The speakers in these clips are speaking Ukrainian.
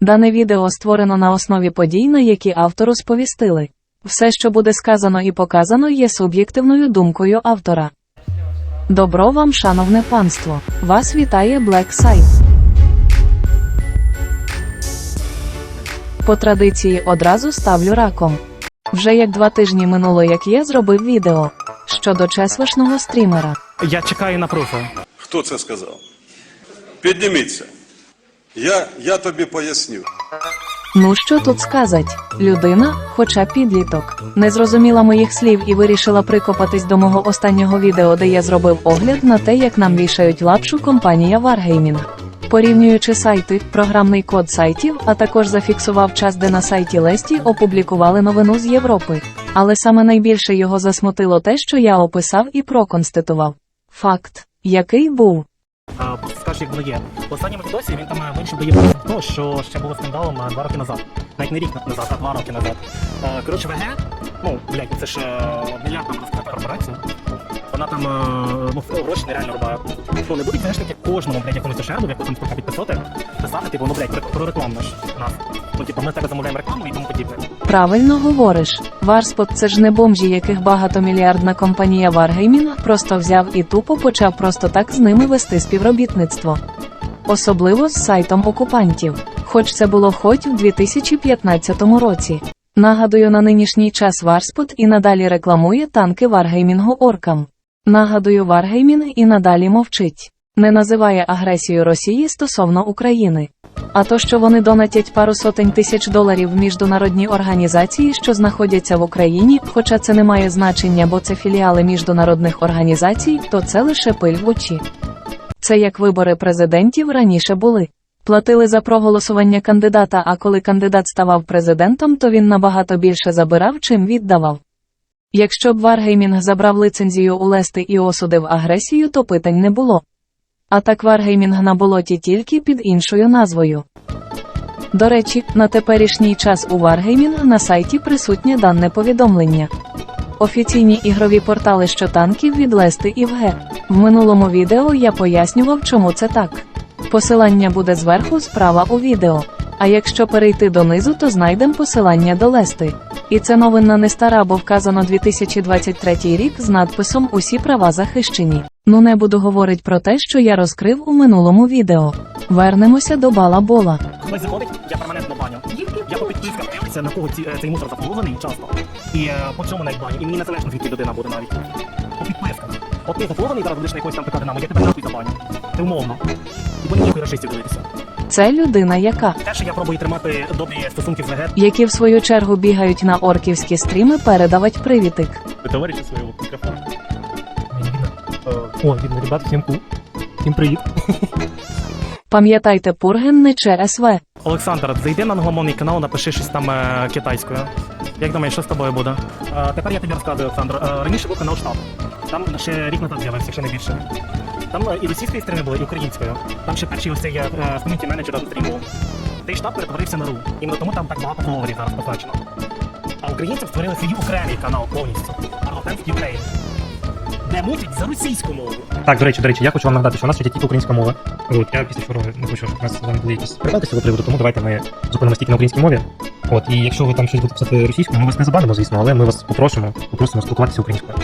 Дане відео створено на основі подій, на які автору сповістили. Все, що буде сказано і показано, є суб'єктивною думкою автора. Добро вам, шановне панство! Вас вітає Black Site. По традиції одразу ставлю раком. Вже як два тижні минуло, як я зробив відео щодо чесвишного стрімера. Я чекаю на пруфи. Хто це сказав? Підніміться. Я, я тобі поясню. Ну що тут сказать? Людина, хоча підліток, не зрозуміла моїх слів і вирішила прикопатись до мого останнього відео, де я зробив огляд на те, як нам вішають лапшу компанія Wargaming. Порівнюючи сайти, програмний код сайтів, а також зафіксував час, де на сайті Лесті опублікували новину з Європи. Але саме найбільше його засмутило те, що я описав і проконстатував. Факт, який був. Воно є. В останньому відосі він там вирішив до Європи того, що ще було скандалом е, два роки назад. Навіть не рік назад, а два роки назад. Е, Коротше, ВГ, ну, блядь, це ж е, мільярдна корпорація. Вона там е, ну, гроші нереально рубає. Ну, не будуть ВГшники кожному, блядь, якомусь дешеву, якось там підписати, писати, типу, ну, блядь, про, рекламу ж нас. Ну, типу, ми тебе замовляємо рекламу і тому подібне. Правильно говориш. Варспот це ж не бомжі, яких багатомільярдна компанія Wargaming просто взяв і тупо почав просто так з ними вести співробітництво. Особливо з сайтом окупантів. Хоч це було хоч в 2015 році. Нагадую, на нинішній час Варспот і надалі рекламує танки Wargaming оркам. Нагадую, Wargaming і надалі мовчить. Не називає агресію Росії стосовно України. А то, що вони донатять пару сотень тисяч доларів в міжнародні організації, що знаходяться в Україні, хоча це не має значення, бо це філіали міжнародних організацій, то це лише пиль в очі. Це як вибори президентів раніше були. Платили за проголосування кандидата, а коли кандидат ставав президентом, то він набагато більше забирав, чим віддавав. Якщо б Варгеймінг забрав лицензію у Лести і осудив агресію, то питань не було. А так Варгеймінг на болоті тільки під іншою назвою. До речі, на теперішній час у Wargaming на сайті присутнє дане повідомлення. Офіційні ігрові портали що танків від Лести і ВГ. В минулому відео я пояснював, чому це так. Посилання буде зверху справа у відео. А якщо перейти донизу, то знайдемо посилання до Лести. І це новина не стара, бо вказано 2023 рік з надписом Усі права захищені. Ну не буду говорити про те, що я розкрив у минулому відео. Вернемося до балабола. Хтось заходить, я перманентно баню. Я по підписках дивлюся, на кого ці, е, цей мусор зафолований часто. І е, по цьому навіть баню. І мені незалежно, звідки людина буде навіть. По підпискам. От ти зафолований, зараз будеш на якось там така динамо, я тебе нахуй забаню. Ти умовно. Ти будеш ніхуй расистів дивитися. Це людина, яка, Те, що я пробую тримати добрі стосунки з ВГ, які в свою чергу бігають на орківські стріми, передавать привітик. товариші своєго мікрофона. О, видно, ребята, всім ку. Всім привіт. Пам'ятайте, Пурген не ЧСВ. Олександр, зайди на англомовний канал, напиши щось там е, китайською. Як думаєш, що з тобою буде? Е, тепер я тобі розказую, Олександр. Е, раніше був канал Штаб. Там ще рік назад з'явився, якщо не більше. Там е, і російської стріми були, і українською. Там ще перший ось цей е, ком'юніті менеджер стрім був. Той штаб перетворився на ру. Іменно тому там так багато фоловерів зараз позначено. А українцям створили свій окремий канал повністю. Argotemp Ukraine. Де мутять за російську мову. Так, до речі, до речі, я хочу вам нагадати, що у нас світить тільки українська мова. От, я після чого не хочу, щоб у нас з вами були якісь передати з цього приводу, тому давайте ми зупинимося тільки на українській мові. От, і якщо ви там щось будете писати російською, ми вас не забанимо, звісно, але ми вас попросимо, попросимо спілкуватися українською.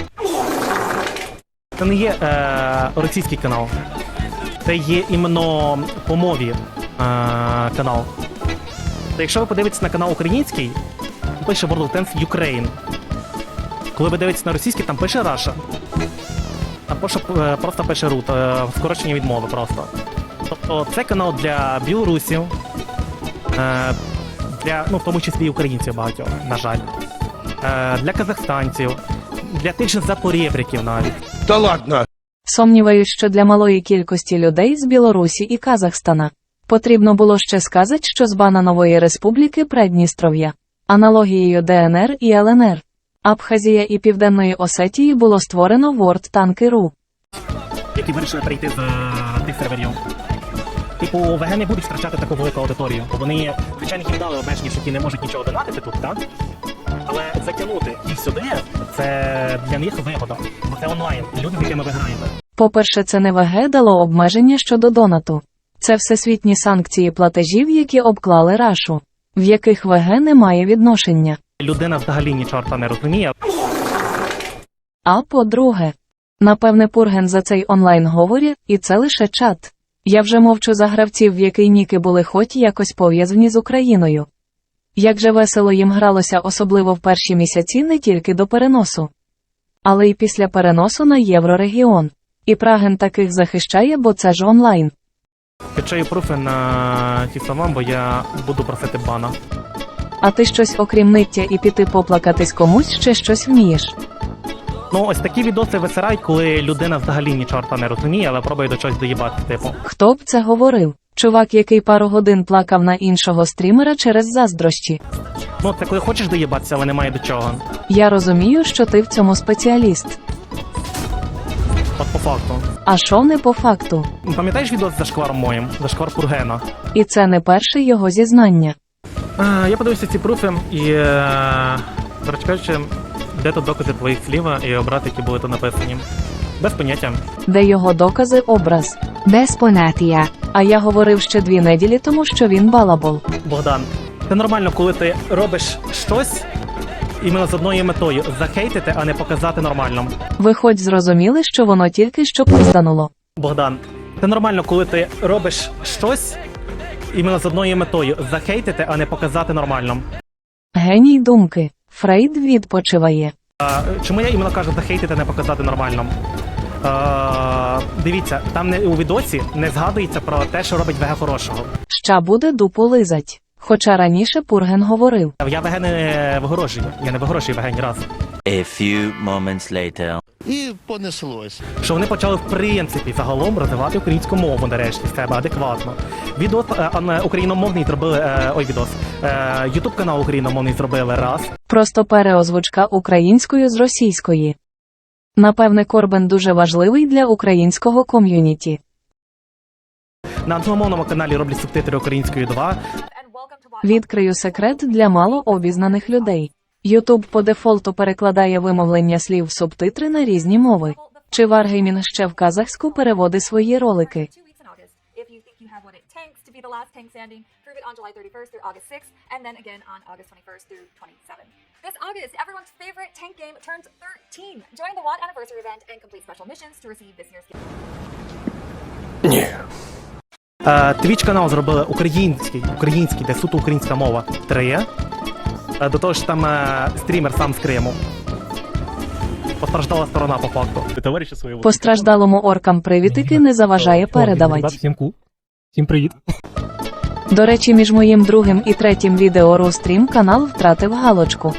Це не є е, російський канал. Це є іменно по мові е, канал. Та якщо ви подивитесь на канал український, там пише World of Tanks Ukraine. Коли ви дивитесь на російський, там пише Russia. Там пише, е, просто пише root, е, скорочення від мови просто. Тобто це канал для білорусів, е, для, ну, в тому числі і українців багатьох, на жаль. Для казахстанців, для тих же запорєбриків навіть. Та ладно. Сумніваюсь, що для малої кількості людей з Білорусі і Казахстана потрібно було ще сказати, що з бана нової республіки Предністров'я, аналогією ДНР і ЛНР, Абхазія і Південної Осетії було створено World Tanki.ru. які вирішили перейти з е, тих серверів. Типу, ВГ не будуть втрачати таку велику аудиторію, вони, звичайно, їм дали обмеження, що ті не можуть нічого донатити тут, так? Але затягнути їх сюди це для них вигода, бо це онлайн, люди, з якими ви граєте. По-перше, це не ВГ дало обмеження щодо донату. Це всесвітні санкції платежів, які обклали рашу, в яких ВГ не має відношення. Людина взагалі ні чорта не розуміє. А по-друге, напевне, Пурген за цей онлайн говорить, і це лише чат. Я вже мовчу за гравців, в який ніки були хоч якось пов'язані з Україною. Як же весело їм гралося, особливо в перші місяці не тільки до переносу, але й після переносу на Єврорегіон. І Праген таких захищає, бо це ж онлайн. Качаю пруфи на ті бо я буду просити бана. А ти щось окрім ниття і піти поплакатись комусь ще щось вмієш. Ну, ось такі відоси висирають, коли людина взагалі ні чорта не розуміє, але пробує до чогось доїбати, типу. Хто б це говорив? Чувак, який пару годин плакав на іншого стрімера через заздрощі. Ну, це коли хочеш доїбатися, але немає до чого. Я розумію, що ти в цьому спеціаліст. От по факту. А що не по факту? Пам'ятаєш відос за шкваром моїм? За шквар Пургена? І це не перше його зізнання. Е, я подивився ці пруфи і, е, коротше кажучи, де тут докази твоїх слів і обрати, які були тут написані. Без поняття. Де його докази образ. Без поняття. А я говорив ще дві неділі тому, що він балабол. Богдан, це нормально, коли ти робиш щось іменно з одною метою захейтити, а не показати нормально. Ви хоч зрозуміли, що воно тільки що пиздануло. Богдан, це нормально, коли ти робиш щось іменно з одною метою захейтити, а не показати нормально. Геній думки. Фрейд відпочиває. А, чому я іменно кажу захейтити, а не показати нормально? А, дивіться, там не у відосі не згадується про те, що робить вега хорошого. Ща буде дупу лизать. Хоча раніше Пурген говорив. Я ВГ не вигорожую, я не вигорожую ВГ ні разу. A few moments later. І понеслось. Що вони почали в принципі загалом розвивати українську мову нарешті з себе адекватно. Відос е, україномовний зробили. Е, ой, відос. Е, Ютуб канал україномовний зробили раз. Просто переозвучка українською з російської. Напевне, Корбен дуже важливий для українського ком'юніті. На англомовному каналі роблять субтитри українською 2. Відкрию секрет для малообізнаних людей. Ютуб по дефолту перекладає вимовлення слів в субтитри на різні мови. Чи Wargaming ще в казахську переводить свої ролики? two weeks in August. If you think you have what it takes to be the last tank standing, prove it on July 31st through August 6th, and then again on August 21st through 27th. This August, everyone's favorite tank game turns 13. Join the WAT anniversary event and complete special missions to receive this year's gift. Твіч канал зробили український, український, де суто українська мова 3. Е, До того ж там е, стрімер сам з Криму. Постраждала сторона по факту. Свої Постраждалому оркам привітики не заважає передавати. Всім ку. Всім привіт. До речі, між моїм другим і третім відео Рустрім канал втратив галочку.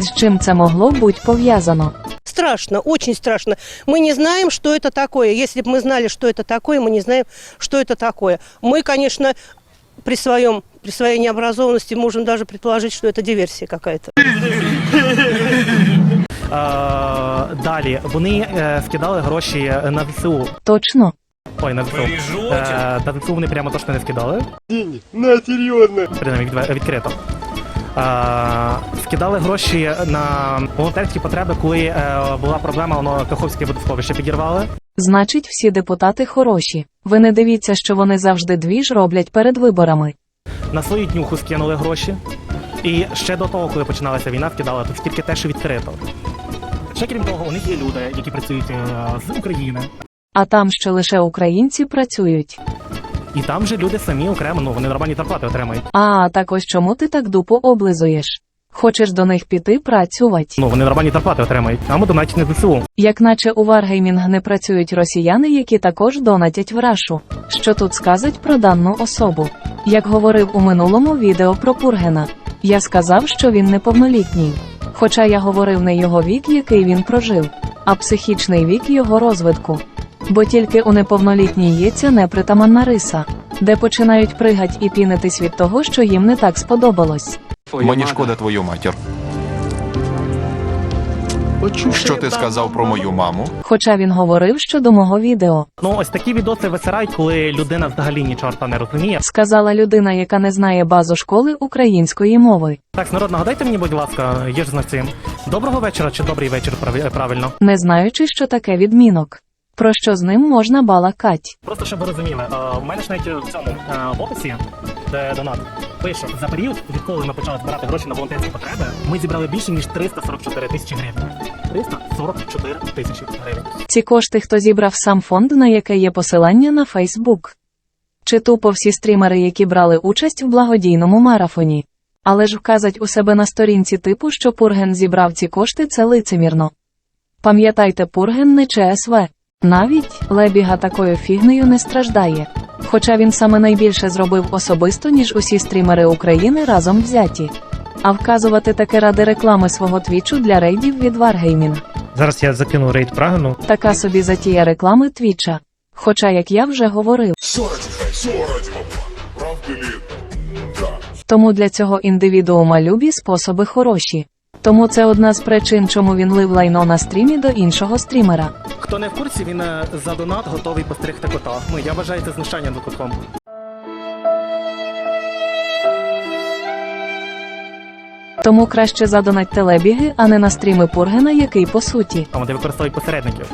З чим це могло бути пов'язано? Страшно, очень страшно. Мы не знаем, что это такое. Если бы мы знали, что это такое, мы не знаем, что это такое. Мы, конечно, при, своем, при своей необразованности можем даже предположить, что это диверсия какая-то. Е, далі вони е, скидали гроші на ЗСУ. Точно. Ой, на ЗСУ. Е, на ЗСУ вони прямо точно не скидали. На серйозно. Принаймні відве- відкрито. Е, скидали гроші на волонтерські потреби, коли е, була проблема, воно Каховське водосховище підірвали. Значить, всі депутати хороші. Ви не дивіться, що вони завжди двіж роблять перед виборами. На свою днюху скинули гроші. І ще до того, коли починалася війна, скидали тут тільки те, що відкрито. Ще крім того, у них є люди, які працюють е, з України. А там ще лише українці працюють. І там же люди самі окремо, ну вони нормальні зарплати отримають. А так ось чому ти так дупу облизуєш? Хочеш до них піти працювати? Ну вони нормальні зарплати отримають. А ми донатять не ЗСУ. Як наче у Wargaming не працюють росіяни, які також донатять в рашу. Що тут сказать про дану особу? Як говорив у минулому відео про Пургена, я сказав, що він неповнолітній. Хоча я говорив не його вік, який він прожив, а психічний вік його розвитку. Бо тільки у неповнолітній є ця непритаманна риса, де починають пригать і пінитись від того, що їм не так сподобалось. Мені шкода твою матір. Що ти сказав про мою маму? Хоча він говорив щодо мого відео. Ну ось такі відоси висирають, коли людина взагалі ні чорта не розуміє. сказала людина, яка не знає базу школи української мови. Так, народ, нагадайте мені, будь ласка, є ж знавцем. Доброго вечора чи добрий вечір правильно? не знаючи, що таке відмінок. Про що з ним можна балакать? Просто щоб ви розуміли, е, у мене ж навіть в цьому е, в описі, де донат, пише, за період, відколи ми почали збирати гроші на волонтерські потреби, ми зібрали більше, ніж 344 тисячі гривень. 344 тисячі гривень. Ці кошти хто зібрав сам фонд, на яке є посилання на Фейсбук. Чи тупо всі стрімери, які брали участь в благодійному марафоні. Але ж вказать у себе на сторінці типу, що Пурген зібрав ці кошти, це лицемірно. Пам'ятайте, Пурген не ЧСВ. Навіть Лебіга такою фігнею не страждає. Хоча він саме найбільше зробив особисто, ніж усі стрімери України разом взяті. А вказувати таке ради реклами свого твічу для рейдів від Варгейміна. Зараз я закину рейд Прагану. Така собі затія реклами Твіча. Хоча, як я вже говорив, тому для цього індивідуума любі способи хороші. Тому це одна з причин, чому він лив лайно на стрімі до іншого стрімера. Хто не в курсі, він е, за донат готовий постригти кота. Ну, я вважаю це знущання над котом. Тому краще задонать телебіги, а не на стріми Пургена, який по суті, Там, де використовують посередників.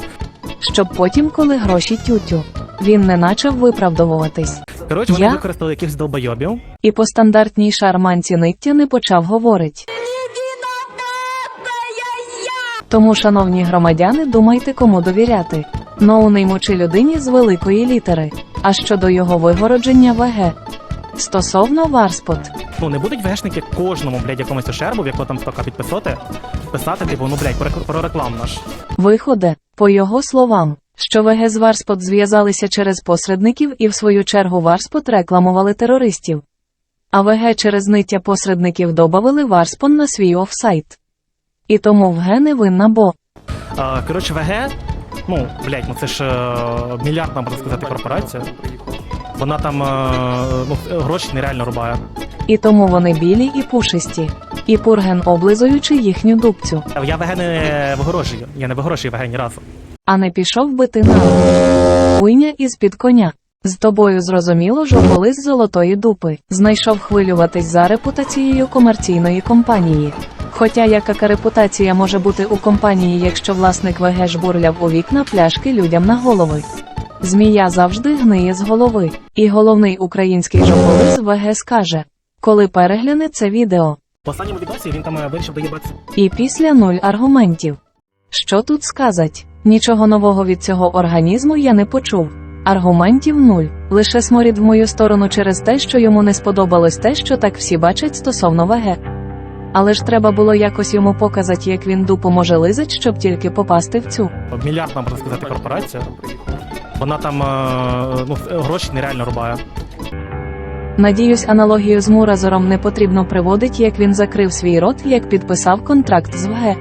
щоб потім, коли гроші тютю, він не начав виправдовуватись. Коротше, вони Я? використали якихось долбойобів. І по стандартній шарманці ниття не почав говорить. Тому, шановні громадяни, думайте, кому довіряти. Ноунейму чи людині з великої літери. А щодо його вигородження ВГ. Стосовно Варспот, Ну, не будуть вешники кожному, блядь, якомусь ошербу, якого там стока підписати, писати, типу, ну, блядь, про, рекламу наш. виходе, по його словам, що ВГ з Варспот зв'язалися через посередників і в свою чергу Варспот рекламували терористів. А ВГ через ниття посередників добавили Варспон на свій офсайт. І тому ВГ не винна, бо А, коротше, ВГ, ну, блядь, ну це ж е, мільярдна, можна сказати, корпорація. Вона там е, ну, гроші нереально рубає. І тому вони білі і пушисті. І пурген облизуючи їхню дубцю, Я ВГ не вигорожую, я не вигорожую ВГ ні разу. а не пішов би ти на уйня із під коня. З тобою зрозуміло жополис золотої дупи. Знайшов хвилюватись за репутацією комерційної компанії. Хоча яка репутація може бути у компанії, якщо власник ВГ жбурляв у вікна пляшки людям на голови. Змія завжди гниє з голови. І головний український жополис ВГ скаже, коли перегляне це відео. В останньому відосі він там е, вирішив доїбатися. І після нуль аргументів. Що тут сказать? Нічого нового від цього організму я не почув. Аргументів нуль. Лише сморід в мою сторону через те, що йому не сподобалось те, що так всі бачать стосовно ВГ. Але ж треба було якось йому показати, як він дупу може лизать, щоб тільки попасти в цю. Мільярдна, можна сказати, корпорація. Вона там е, ну, гроші нереально рубає. Надіюсь, аналогію з Муразором не потрібно приводить, як він закрив свій рот, як підписав контракт з ВГ.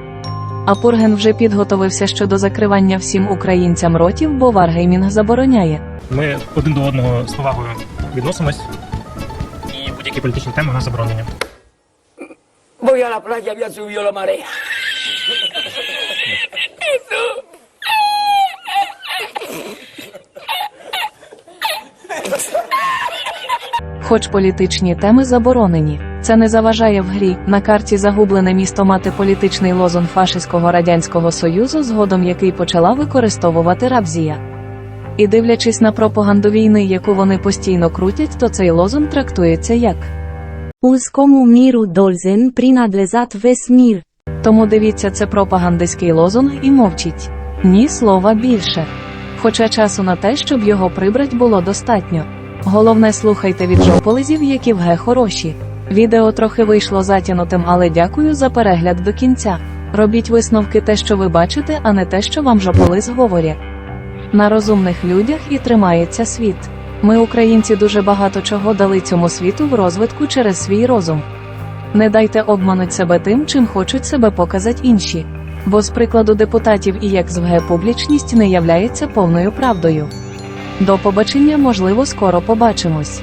А Пурген вже підготовився щодо закривання всім українцям ротів, бо Варгеймінг забороняє. Ми один до одного з повагою відносимось. І будь-які політичні теми у нас заборонені. Voy a la playa, había subido la marea. Хоч політичні теми заборонені, це не заважає в грі. На карті загублене місто мати політичний лозунг фашистського радянського союзу, згодом який почала використовувати Рабзія. І дивлячись на пропаганду війни, яку вони постійно крутять, то цей лозунг трактується як Узкому міру должен принадлежать весь мір. Тому дивіться, це пропагандистський лозунг і мовчіть. Ні слова більше. Хоча часу на те, щоб його прибрать, було достатньо. Головне, слухайте від жополизів, які в ге хороші. Відео трохи вийшло затянутим, але дякую за перегляд до кінця. Робіть висновки те, що ви бачите, а не те, що вам жополиз говорять. На розумних людях і тримається світ. Ми, українці, дуже багато чого дали цьому світу в розвитку через свій розум. Не дайте обмануть себе тим, чим хочуть себе показати інші. Бо з прикладу депутатів і як з публічність не являється повною правдою. До побачення, можливо, скоро побачимось.